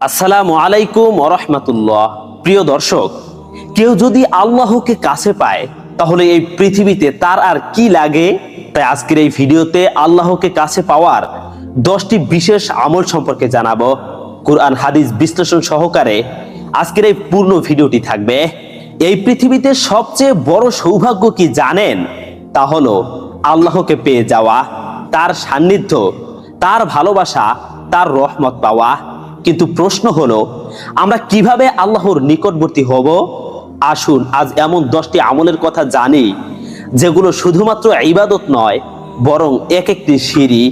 আসসালামু আলাইকুম রহমতুল্লাহ। প্রিয় দর্শক, কেউ যদি আল্লাহকে কাছে পায়, তাহলে এই পৃথিবীতে তার আর কি লাগে? তাই আজকের এই ভিডিওতে আল্লাহকে কাছে পাওয়ার দশটি বিশেষ আমল সম্পর্কে জানাব। কুরআন, হাদিস বিশ্লেষণ সহকারে আজকের এই পূর্ণ ভিডিওটি থাকবে। এই পৃথিবীতে সবচেয়ে বড় সৌভাগ্য কি জানেন? তা হলো আল্লাহকে পেয়ে যাওয়া, তার সান্নিধ্য, তার ভালোবাসা, তার রহমত পাওয়া। কিন্তু প্রশ্ন হলো, আমরা কীভাবে আল্লাহর নিকটবর্তী হব? আসুন, আজ এমন দশটি আমলের কথা জানি, যেগুলো শুধুমাত্র ইবাদত নয়, বরং এক একটি সিঁড়ি,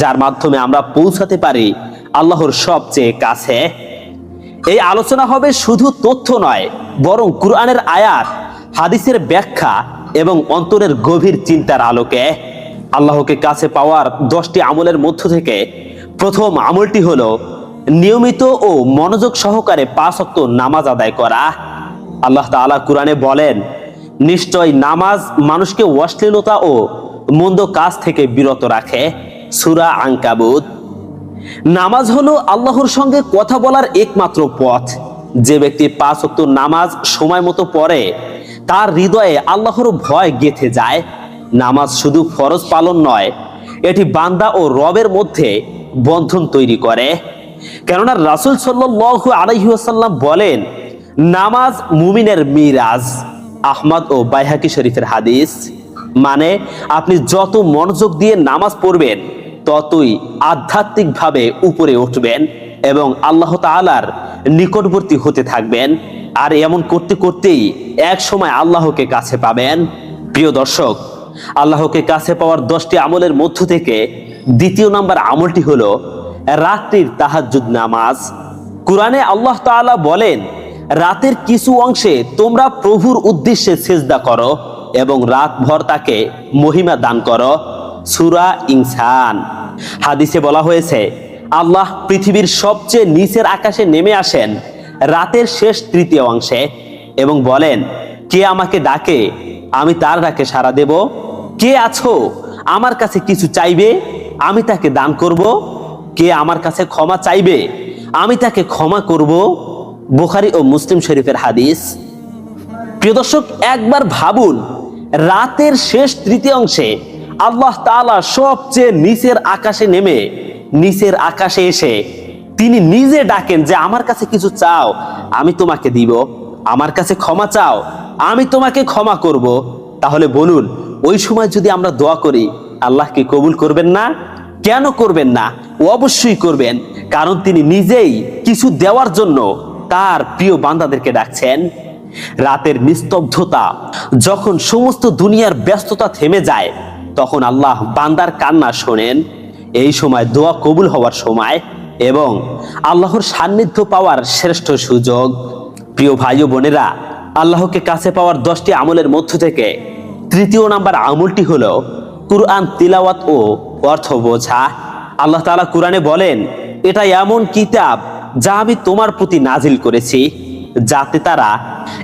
যার মাধ্যমে আমরা পৌঁছাতে পারি আল্লাহর সবচেয়ে কাছে। এই আলোচনা হবে শুধু তথ্য নয়, বরং কুরআনের আয়াত, হাদিসের ব্যাখ্যা এবং অন্তরের গভীর চিন্তার আলোকে। আল্লাহকে কাছে পাওয়ার দশটি আমলের মধ্য থেকে প্রথম আমলটি হলো নিয়মিত ও মনোযোগ সহকারে পাঁচ অক্ত নামাজ আদায় করা। আল্লাহ তাআলা কুরআনে বলেন, নিশ্চয় নামাজ মানুষকে অশ্লীলতা ও মন্দ কাজ থেকে বিরত রাখে। সূরা আঙ্কাবুত নামাজ হলো আল্লাহর সঙ্গে কথা বলার একমাত্র পথ। যে ব্যক্তি পাঁচ ওয়াক্ত নামাজ সময় মতো পড়ে, তার হৃদয়ে আল্লাহর ভয় গেথে যায়। নামাজ শুধু ফরজ পালন নয়, এটি বান্দা ও রবের মধ্যে বন্ধন তৈরি করে। কেননা রাসূল সাল্লাল্লাহু আলাইহি বলেন, নামাজ মুমিনের মিরাজ, আহমদ ও বাইহাকি শরীফের হাদিস। মানে আপনি যত মনোযোগ দিয়ে নামাজ পড়বেন, ততই আধ্যাত্মিকভাবে উপরে উঠবেন এবং আল্লাহ তাআলার নিকটবর্তী হতে থাকবেন। আর এমন করতে করতেই এক সময় আল্লাহকে কাছে পাবেন। প্রিয় দর্শক, আল্লাহকে কাছে পাওয়ার দশটি আমলের মধ্য থেকে দ্বিতীয় নাম্বার আমলটি হলো রাত্রির তাহাজ্জুদ নামাজ। কুরআনে আল্লাহ তাআলা বলেন, রাতের কিছু অংশে তোমরা প্রভুর উদ্দেশ্যে সেজদা করো এবং রাতভর তাকে মহিমা দান করো। সুরা ইনসান। হাদিসে বলা হয়েছে, আল্লাহ পৃথিবীর সবচেয়ে নিচের আকাশে নেমে আসেন রাতের শেষ তৃতীয় অংশে এবং বলেন, কে আমাকে ডাকে, আমি তার ডাকে সাড়া দেব? কে আছো? আমার কাছে কিছু চাইবে? আমি তাকে দান করব? কে আমার কাছে ক্ষমা চাইবে? আমি তাকে ক্ষমা করব। বুখারী ও মুসলিম শরীফের হাদিস। প্রিয় দর্শক, একবার ভাবুন, রাতের শেষ তৃতীয় অংশে আল্লাহ তাআলা সবচেয়ে নিচের আকাশে নেমে, নিচের আকাশে এসে তিনি নিজে ডাকেন যে, আমার কাছে কিছু চাও, আমি তোমাকে দিব। আমার কাছে ক্ষমা চাও, আমি তোমাকে ক্ষমা করব। তাহলে বলুন, ওই সময় যদি আমরা দোয়া করি, আল্লাহ কি কবুল করবেন না? কেন করবেন না? অবশ্যই করবেন, কারণ তিনি নিজেই কিছু দেওয়ার জন্য তার প্রিয় বান্দাদেরকে ডাকছেন। রাতের নিস্তব্ধতা, যখন সমস্ত দুনিয়ার ব্যস্ততা থেমে যায়, তখন আল্লাহ বান্দার কান্না শোনেন। এই সময় দোয়া কবুল হওয়ার সময় এবং আল্লাহর সান্নিধ্য পাওয়ার শ্রেষ্ঠ সুযোগ। প্রিয় ভাই বোনেরা, আল্লাহকে কাছে পাওয়ার দশটি আমলের মধ্য থেকে তৃতীয় নাম্বার আমলটি হলো কুরআন তিলাওয়াত ও অর্থ বোঝা। আল্লাহ তাআলা কুরআনে বলেন, এটা এমন কিতাব যা আমি তোমার প্রতি নাজিল করেছি, যাতে তারা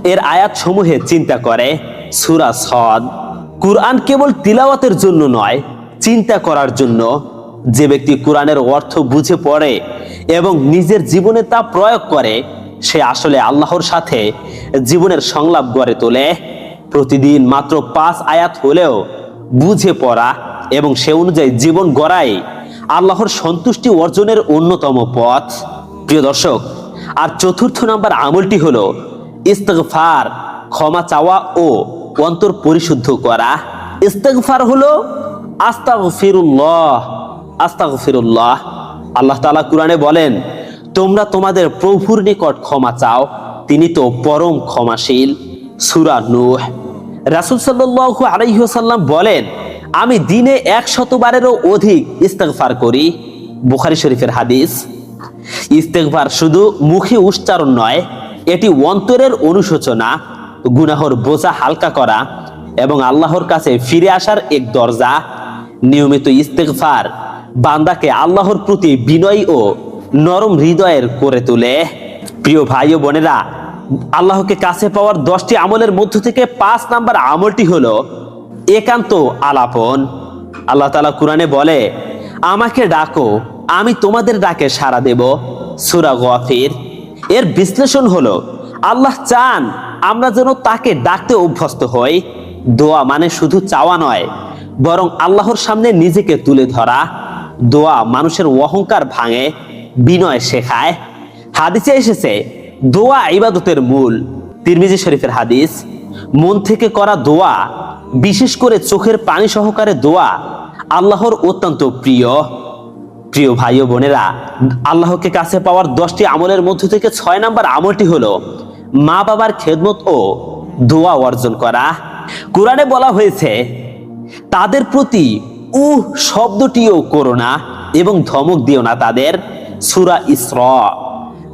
এর আয়াত সমূহে চিন্তা করে। সুরা সদ, কুরআন কেবল তিলাওয়াতের জন্য নয়, চিন্তা করার জন্য। যে ব্যক্তি কোরআনের অর্থ বুঝে পড়ে এবং নিজের জীবনে তা প্রয়োগ করে, সে আসলে আল্লাহর সাথে জীবনের সংলাপ গড়ে তোলে। প্রতিদিন মাত্র পাঁচ আয়াত হলেও বুঝে পড়া এবং সে অনুযায়ী জীবন গড়াই আল্লাহর সন্তুষ্টি অর্জনের অন্যতম পথ। প্রিয় দর্শক, আর চতুর্থ নাম্বার আমলটি হলো ইস্তগফার, ক্ষমা চাওয়া ও অন্তর পরিশুদ্ধ করা। ইস্তগফার হলো আস্তাগফিরুল্লাহ আস্তাগফিরুল্লাহ। আল্লাহ তাআলা কুরআনে বলেন, তোমরা তোমাদের প্রভুর নিকট ক্ষমা চাও, তিনি তো পরম ক্ষমাশীল। সূরা নূহ। রাসূল আলাইহি বলেন আমি দিনে এক শতবারেরও অধিক ইস্তেকফার করি। বুখারি শরীফের হাদিস, ইস্তেগফার শুধু মুখে উচ্চারণ নয়, এটি অন্তরের অনুশোচনা, গুনাহর বোঝা হালকা করা এবং আল্লাহর কাছে ফিরে আসার এক দরজা। নিয়মিত ইস্তেকফার বান্দাকে আল্লাহর প্রতি বিনয়ী ও নরম হৃদয়ের করে তোলে। প্রিয় ভাই ও বোনেরা, আল্লাহকে কাছে পাওয়ার দশটি আমলের মধ্য থেকে পাঁচ নাম্বার আমলটি হলো একান্ত আলাপন। আল্লাহ তাআলা কুরআনে বলে, আমাকে ডাকো, আমি তোমাদের ডাকে সাড়া দেব। সুরা গফির। এর বিশ্লেষণ হলো, আল্লাহ চান আমরা যেন তাকে ডাকতে অভ্যস্ত হই। দোয়া মানে শুধু চাওয়া নয়, বরং আল্লাহর সামনে নিজেকে তুলে ধরা। দোয়া মানুষের অহংকার ভাঙে, বিনয় শেখায়। হাদিসে এসেছে, দোয়া ইবাদতের মূল। তিরমিজি শরীফের হাদিস মন থেকে করা দোয়া, বিশেষ করে চোখের পানি সহকারে দোয়া আল্লাহর অত্যন্ত প্রিয়। প্রিয় ভাই ও বোনেরা, আল্লাহকে কাছে পাওয়ার দশটি আমলের মধ্য থেকে ছয় নাম্বার আমলটি হলো মা বাবার খেদমত ও দোয়া অর্জন করা। কোরআনে বলা হয়েছে, তাদের প্রতি উহ শব্দটিও করো না এবং ধমক দিও না তাদের। সুরা ইসর,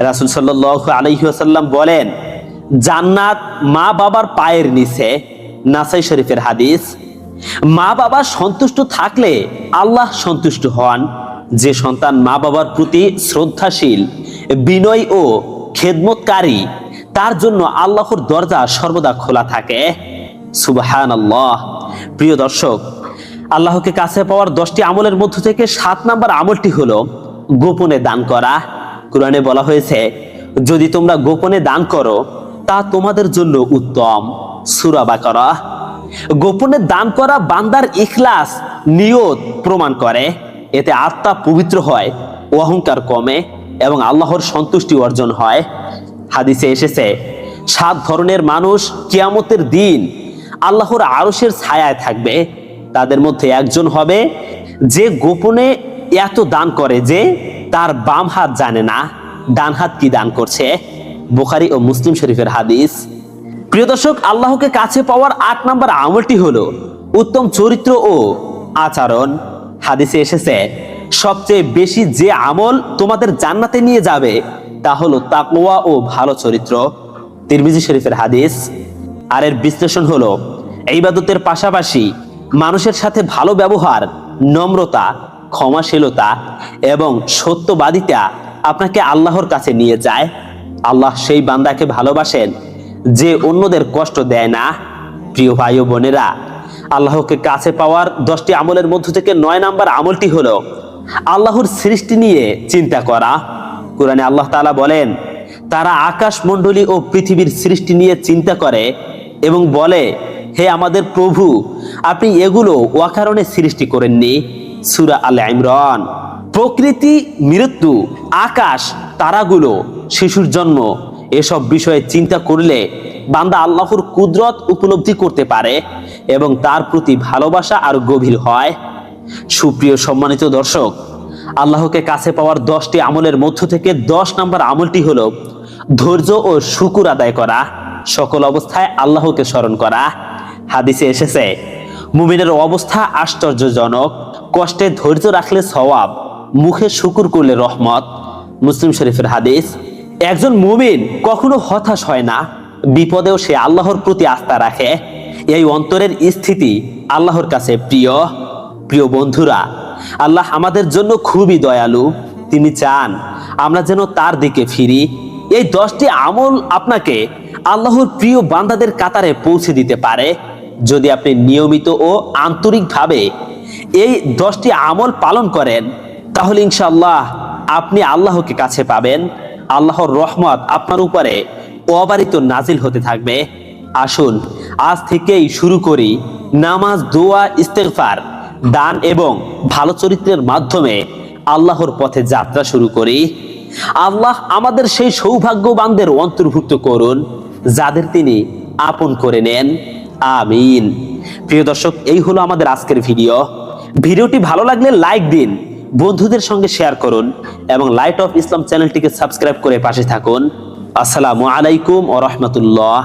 রাসুল সাল্লাহ আলহিহাসাল্লাম বলেন জান্নাত মা বাবার পায়ের নিচে, নাসাই শরীফের হাদিস, মা বাবা সন্তুষ্ট থাকলে আল্লাহ সন্তুষ্ট হন। যে সন্তান মা বাবার প্রতি শ্রদ্ধাশীল, বিনয় ও খেদমতকারী, তার জন্য আল্লাহর দরজা সর্বদা খোলা থাকে। সুবাহান আল্লাহ প্রিয় দর্শক, আল্লাহকে কাছে পাওয়ার দশটি আমলের মধ্য থেকে সাত নাম্বার আমলটি হলো গোপনে দান করা। কোরআনে বলা হয়েছে, যদি তোমরা গোপনে দান করো তা তোমাদের জন্য উত্তম। সুরাবা করা গোপনে দান করা বান্দার ইখলাস, নিয়ত প্রমাণ করে। এতে আত্মা পবিত্র হয়, অহংকার কমে এবং আল্লাহর সন্তুষ্টি অর্জন হয়। হাদিসে এসেছে, সাত ধরনের মানুষ কিয়ামতের দিন আল্লাহর আরশের ছায়ায় থাকবে। তাদের মধ্যে একজন হবে যে গোপনে এত দান করে যে তার বাম হাত জানে না, ডান হাত কি দান করছে। বুখারি ও মুসলিম শরীফের হাদিস। প্রিয় দর্শক, আল্লাহকে কাছে পাওয়ার আট নম্বর আমলটি হলো উত্তম চরিত্র ও আচরণ। হাদিসে এসেছে, সবচেয়ে বেশি যে আমল তোমাদের জান্নাতে নিয়ে যাবে, তা হলো তাকওয়া ও ভালো চরিত্র। তিরমিজি শরীফের হাদিস। আর এর বিশ্লেষণ হলো, ইবাদতের পাশাপাশি মানুষের সাথে ভালো ব্যবহার, নম্রতা, ক্ষমাশীলতা এবং সত্যবাদিতা আপনাকে আল্লাহর কাছে নিয়ে যায়। আল্লাহ সেই বান্দাকে ভালোবাসেন যে অন্যদের কষ্ট দেয় না। প্রিয় ভাই ও বোনেরা, আল্লাহকে কাছে পাওয়ার দশটি আমলের মধ্য থেকে নয় নাম্বার আমলটি হলো আল্লাহর সৃষ্টি নিয়ে চিন্তা করা। কোরআনে আল্লাহ তাআলা বলেন, তারা আকাশ মণ্ডলী ও পৃথিবীর সৃষ্টি নিয়ে চিন্তা করে এবং বলে, হে আমাদের প্রভু, আপনি এগুলো ওয়াকারণে সৃষ্টি করেননি। সুরা আল ইমরান প্রকৃতি, মৃত্যু, আকাশ, তারাগুলো শিশুর জন্ম এসব বিষয়ে চিন্তা করলে বান্দা আল্লাহর কুদরত উপলব্ধি করতে পারে এবং তার প্রতি ভালোবাসা আর গভীর হয়। সুপ্রিয় সম্মানিত দর্শক, আল্লাহকে কাছে পাওয়ার দশটি আমলের মধ্য থেকে দশ নম্বর আমলটি হলো ধৈর্য ও শুকুর আদায় করা, সকল অবস্থায় আল্লাহকে স্মরণ করা। হাদিসে এসেছে, মুমিনের অবস্থা আশ্চর্যজনক, কষ্টে ধৈর্য রাখলে সওয়াব, মুখে শুকুর করলে রহমত। মুসলিম শরীফের হাদিস একজন মুমিন কখনো হতাশ হয় না। বিপদেও সে আল্লাহর প্রতি আস্থা রাখে। এই অন্তরের স্থিতি আল্লাহর কাছে প্রিয়। প্রিয় বন্ধুরা, আল্লাহ আমাদের জন্য খুবই দয়ালু। তিনি চান আমরা যেন তার দিকে ফিরি। এই দশটি আমল আপনাকে আল্লাহর প্রিয় বান্দাদের কাতারে পৌঁছে দিতে পারে। যদি আপনি নিয়মিত ও আন্তরিকভাবে এই দশটি আমল পালন করেন, তাহলে ইনশাআল্লাহ আপনি আল্লাহকে কাছে পাবেন। আল্লাহর রহমত আপনার উপরে অবারিত নাজিল হতে থাকবে। আসুন, আজ থেকেই শুরু করি নামাজ, দোয়া, ইস্তেগফার, দান এবং ভালো চরিত্রের মাধ্যমে আল্লাহর পথে যাত্রা শুরু করি। আল্লাহ আমাদের সেই সৌভাগ্যবানদের অন্তর্ভুক্ত করুন, যাদের তিনি আপন করে নেন। আমিন। প্রিয় দর্শক, এই হলো আমাদের আজকের ভিডিও। ভিডিওটি ভালো লাগলে লাইক দিন বন্ধুদের সঙ্গে শেয়ার করুন এবং লাইট অফ ইসলাম চ্যানেলটিকে সাবস্ক্রাইব করে পাশে থাকুন। আসসালামু আলাইকুম ও রহমতুল্লাহ।